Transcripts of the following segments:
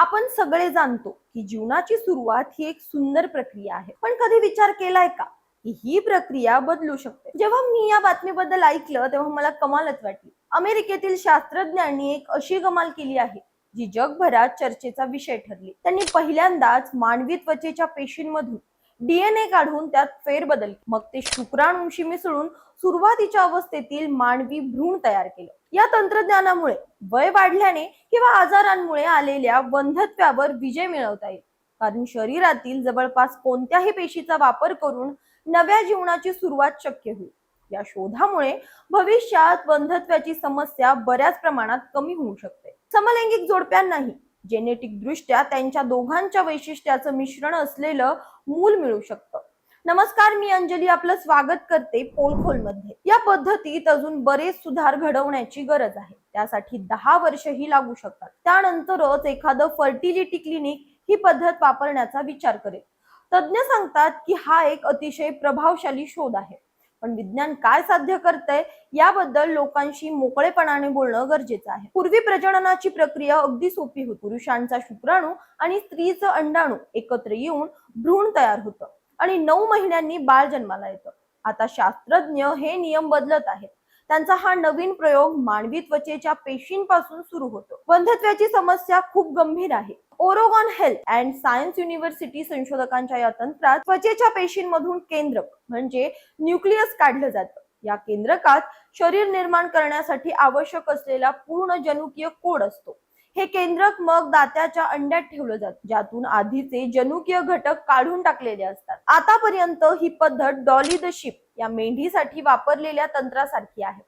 आपण सगळे जाणतो की जीवनाची सुरुवात ही एक सुंदर प्रक्रिया आहे. पण कधी विचार केलाय का? की ही प्रक्रिया बदलू शकते. जेव्हा मी या बातमीबद्दल ऐकलं तेव्हा मला कमालच वाटली. अमेरिकेतील शास्त्रज्ञांनी एक अशी कमाल केली आहे जी जगभरात चर्चेचा विषय ठरली. त्यांनी पहिल्यांदाच मानवी त्वचेच्या पेशींमधून डीएनए काढून त्यात फेरबदल मग ते शुक्राणूंशी मिसळून सुरुवातीच्या अवस्थेतील मानवी भ्रूण तयार केलं. या तंत्रज्ञानामुळे वय वाढल्याने किंवा आजारांमुळे आलेल्या वंधत्वावर विजय मिळवता येईल. कारण शरीरातील जवळपास कोणत्याही पेशीचा वापर करून नव्या जीवनाची सुरुवात शक्य होईल. या शोधामुळे भविष्यात वंधत्वाची समस्या बऱ्याच प्रमाणात कमी होऊ शकते. समलैंगिक जोडप्यांनाही जेनेटिक दृष्ट्या त्यांच्या दोघांच्या वैशिष्ट्याचं मिश्रण असलेलं मूल मिळू शकतं. नमस्कार मी अंजली आपलं स्वागत करते पोलखोलमध्ये या पद्धतीत अजून बरेच सुधार घडवण्याची गरज आहे. त्यासाठी दहा वर्षही लागू शकतात. त्यानंतरच एखादं फर्टिलिटी क्लिनिक ही पद्धत वापरण्याचा विचार करेल. तज्ज्ञ सांगतात की हा एक अतिशय प्रभावशाली शोध आहे. पण विज्ञान काय साध्य करतंय याबद्दल लोकांशी मोकळेपणाने बोलणं गरजेचं आहे. पूर्वी प्रजननाची प्रक्रिया अगदी सोपी होती. पुरुषांचा शुक्राणू आणि स्त्रीचं अंडाणू एकत्र येऊन भ्रूण तयार होतं. आणि नऊ महिन्यांनी बाळ जन्माला येतं. आता शास्त्रज्ञ हे नियम बदलत आहेत. त्यांचा हा नवीन प्रयोग मानवी त्वचेच्या पेशींपासून सुरू होतो. बंधत्वाची समस्या खूप गंभीर आहे. Oregon health and science university संशोधकांच्या या तंत्रात त्वचेच्या पेशींमधून केंद्रक म्हणजे न्यूक्लियस काढलं जातं. या केंद्रकात शरीर निर्माण करण्यासाठी आवश्यक असलेला पूर्ण जनुकीय कोड असतो. हे केंद्रक मग दात्याच्या अंड्यात ठेवलं जातं. ज्यातून आधीचे जनुकीय घटक काढून टाकलेले असतात. आतापर्यंत ही पद्धत डॉली द शिप या मेंढीसाठी वापरलेल्या तंत्रासारखी आहे.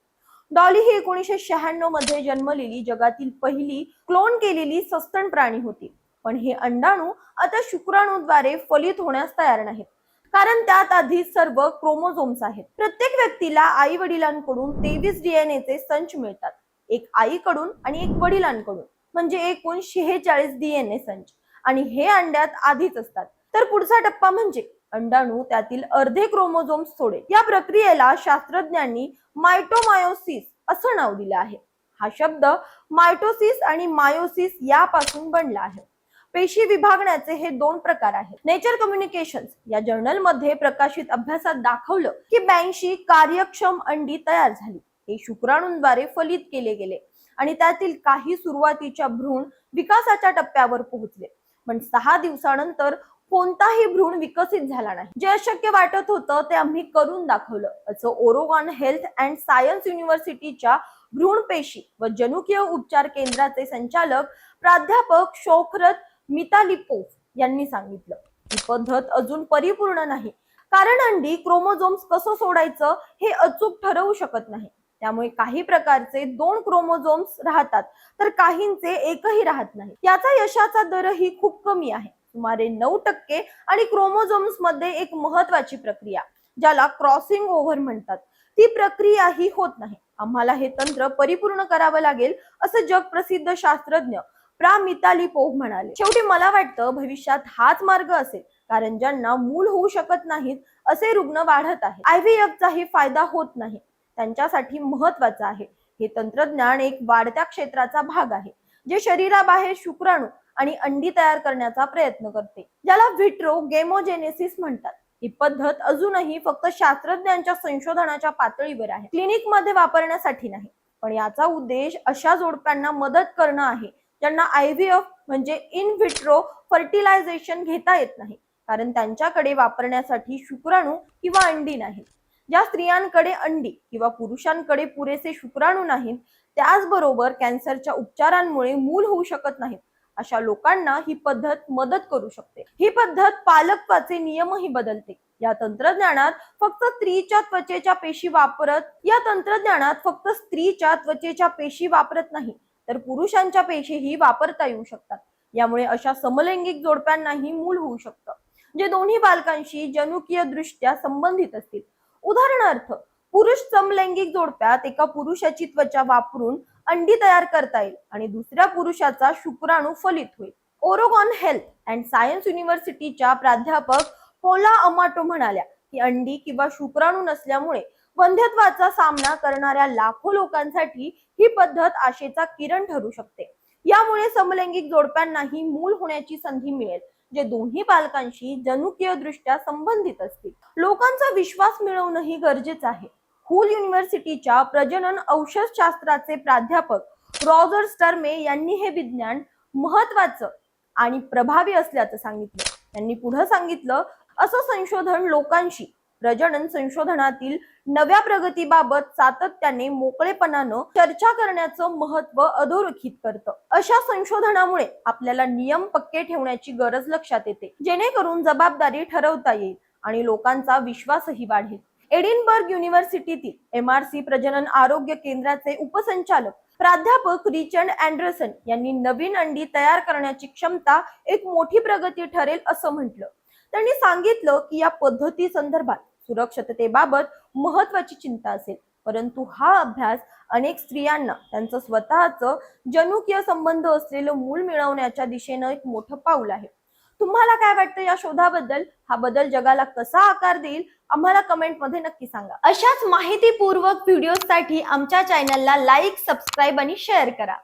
डॉली ही एकोणीसशे शहाण्णवमध्ये जन्मलेली जगातील पहिली क्लोन केलेली सस्तन प्राणी होती. पण हे अंडाणू आता शुक्राणूद्वारे फलित होण्यास तयार नाहीत. कारण त्यात आधी सर्व क्रोमोझोम्स आहेत. प्रत्येक व्यक्तीला आई वडिलांकडून तेवीस डीएनए चे संच मिळतात. एक आईकडून आणि एक वडिलांकडून. म्हणजे एकूण शेहेचाळीस डीएनए संच. आणि हे अंड्यात आधीच असतात. तर पुढचा टप्पा म्हणजे अंडाणू त्यातील अर्धे क्रोमोझोम्स सोडे. या प्रक्रियेला शास्त्रज्ञांनी मायटोमायोसिस असं नाव दिलं आहे. हा शब्द मायटोसिस आणि मायोसिस यापासून बनला आहे. पेशी विभागण्याचे हे दोन प्रकार आहेत. नेचर कम्युनिकेशन या जर्नलमध्ये प्रकाशित अभ्यासात दाखवलं की ब्याऐंशी कार्यक्षम अंडी तयार झाली. हे शुक्राणूंद्वारे फलित केले गेले आणि त्यातील काही सुरुवातीच्या भ्रूण विकासाच्या टप्प्यावर पोहोचले. पण सहा दिवसानंतर कोणताही भ्रूण विकसित झाला नाही. जे अशक्य वाटत होतं ते आम्ही करून दाखवलं. असं ओरोगॉन हेल्थ अँड सायन्स युनिव्हर्सिटीच्या भ्रूण पेशी व जनुकीय उपचार केंद्राचे संचालक प्राध्यापक शोखरत मितालिपोफ यांनी सांगितलं. ही पद्धत अजून परिपूर्ण नाही. कारण अंडी क्रोमोझोम्स कसं सोडायचं हे अचूक ठरवू शकत नाही. त्यामुळे काही प्रकारचे दोन क्रोमोझोम्स राहतात तर काहींचे एकही राहत नाही. याचा यशाचा दरही खूप कमी आहे. सुमारे नऊ टक्के आणि क्रोमोझोम्समध्ये एक महत्वाची प्रक्रिया ज्याला क्रॉसिंग ओव्हर म्हणतात. ती प्रक्रिया ही होत नाही. आम्हाला हे तंत्र परिपूर्ण करावं लागेल असं जगप्रसिद्ध शास्त्रज्ञ प्रा मिताली पोह म्हणाले. शेवटी मला वाटतं भविष्यात हाच मार्ग असेल कारण ज्यांना मूल होऊ शकत नाहीत असे रुग्ण वाढत आहेत. आयव्हीएफचाही फायदा होत नाही. त्यांच्यासाठी महत्वाचं आहे. हे तंत्रज्ञान एक वाढत्या क्षेत्राचा भाग आहे. जे शरीराबाहेर शुक्राणू आणि अंडी तयार करण्याचा प्रयत्न करते. ज्याला व्हिट्रो गेमोजेनेसिस म्हणतात. ही पद्धत अजूनही फक्त शास्त्रज्ञांच्या संशोधनाच्या पातळीवर आहे. क्लिनिकमध्ये वापरण्यासाठी नाही. पण याचा उद्देश अशा जोडप्यांना मदत करणं आहे. ज्यांना आयव्हीएफ म्हणजे इन व्हिट्रो फर्टिलायझेशन घेता येत नाही. कारण त्यांच्याकडे वापरण्यासाठी शुक्राणू किंवा अंडी नाहीत. ज्या स्त्रियांकडे अंडी किंवा पुरुषांकडे पुरेसे शुक्राणू नाहीत त्याचबरोबर कॅन्सरच्या उपचारांमुळे मूल होऊ शकत नाहीत. अशा लोकांना ही पद्धत मदत करू शकते. ही पद्धत पालकत्वाचे नियमही बदलते. या तंत्रज्ञानात फक्त स्त्रीच्या त्वचेच्या पेशी वापरत या तंत्रज्ञानात फक्त स्त्रीच्या त्वचेच्या पेशी वापरत नाही तर पुरुषांच्या पेशीही वापरता येऊ शकतात. यामुळे अशा समलैंगिक जोडप्यांनाही मूल होऊ शकतं. जे दोन्ही बालकांशी जनुकीय दृष्ट्या संबंधित असतील. उदाहरणार्थ पुरुष समलैंगिक जोडप्यात एका पुरुषाची त्वचा वापरून अंडी तयार करता येईल आणि दुसऱ्या पुरुषाचा शुक्राणू फलित होईल. ओरोगॉन हेल्थ अँड सायन्स युनिव्हर्सिटीच्या प्राध्यापक पोला अमाटो म्हणाल्या की अंडी किंवा शुक्राणू नसल्यामुळे वंध्यत्वाचा सामना करणाऱ्या लाखो लोकांसाठी ही पद्धत आशेचा किरण ठरू शकते. यामुळे समलैंगिक जोडप्यांनाही मूल होण्याची संधी मिळेल जे दोन्ही पालकांशी जनुकीय दृष्ट्या संबंधित असतील. लोकांचा विश्वास मिळवणंही गरजेचं आहे. हुल युनिव्हर्सिटीच्या प्रजनन औषधशास्त्राचे प्राध्यापक रॉजर स्टर्मे यांनी हे विज्ञान महत्वाचं आणि प्रभावी असल्याचं सांगितलं. त्यांनी पुढे सांगितलं असं संशोधन लोकांशी प्रजनन संशोधनातील नव्या प्रगतीबाबत सातत्याने मोकळेपणानं चर्चा करण्याचं महत्त्व अधोरेखित करतं. अशा संशोधनामुळे आपल्याला नियम पक्के ठेवण्याची गरज लक्षात येते. जेणेकरून जबाबदारी ठरवता येईल आणि लोकांचा विश्वासही वाढेल. एडिनबर्ग युनिव्हर्सिटीतील एम आर सी प्रजनन आरोग्य केंद्राचे उपसंचालक प्राध्यापक रिचर्ड अँडरसन यांनी नवीन अंडी तयार करण्याची क्षमता एक मोठी प्रगती ठरेल असं म्हटलं. त्यांनी सांगितलं की या पद्धती संदर्भात सुरक्षिततेबाबत महत्वाची चिंता असेल परंतु हा अभ्यास अनेक स्त्रियांना त्यांचं स्वतःचं जनुकीय संबंध असलेलं मूल मिळवण्याच्या दिशेनं एक मोठं पाऊल आहे. तुम्हाला काय वाटतं या शोधाबद्दल? हा बदल जगाला कसा आकार देईल? आम्हाला कमेंटमध्ये नक्की सांगा. अशाच माहितीपूर्वक व्हिडिओसाठी आमच्या चॅनलला लाईक सबस्क्राईब आणि शेअर करा.